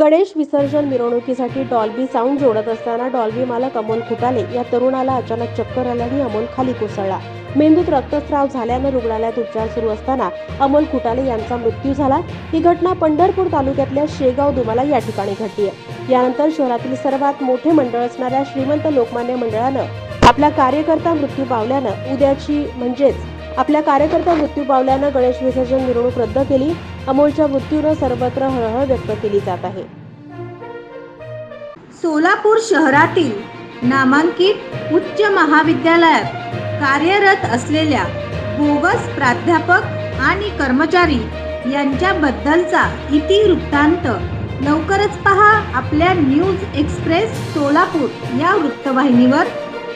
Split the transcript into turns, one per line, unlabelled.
गणेश विसर्जन मिरवणुकीसाठी Dolby sound जोडत असताना डॉल्बी मालक अमोल खुटाले या तरुणाला अचानक चक्कर आल्याने अमोल खाली कोसळला. मेंदूत रक्तस्राव झाल्यानं रुग्णालयात उपचार सुरू असताना अमोल खुटाले यांचा मृत्यू झाला. ही घटना पंढरपूर तालुक्यातल्या शेगाव दुमाला या ठिकाणी घडली आहे. यानंतर शहरातील सर्वात मोठे मंडळ असणाऱ्या श्रीमंत लोकमान्य मंडळानं आपला कार्यकर्ता मृत्यू पावल्यानं उद्याची म्हणजेच आपल्या कार्यकर्ता मृत्यू पावल्यानं गणेश विसर्जन मिरवणूक रद्द केली. अमोलच्या मृत्यूनं सर्वत्र हळहळ व्यक्त केली जात आहे.
सोलापूर शहरातील नामांकित उच्च महाविद्यालयात कार्यरत असलेल्या बोगस प्राध्यापक आणि कर्मचारी यांच्याबद्दलचा इतिवृत्तांत लवकरच पहा आपल्या न्यूज एक्सप्रेस सोलापूर या वृत्तवाहिनीवर.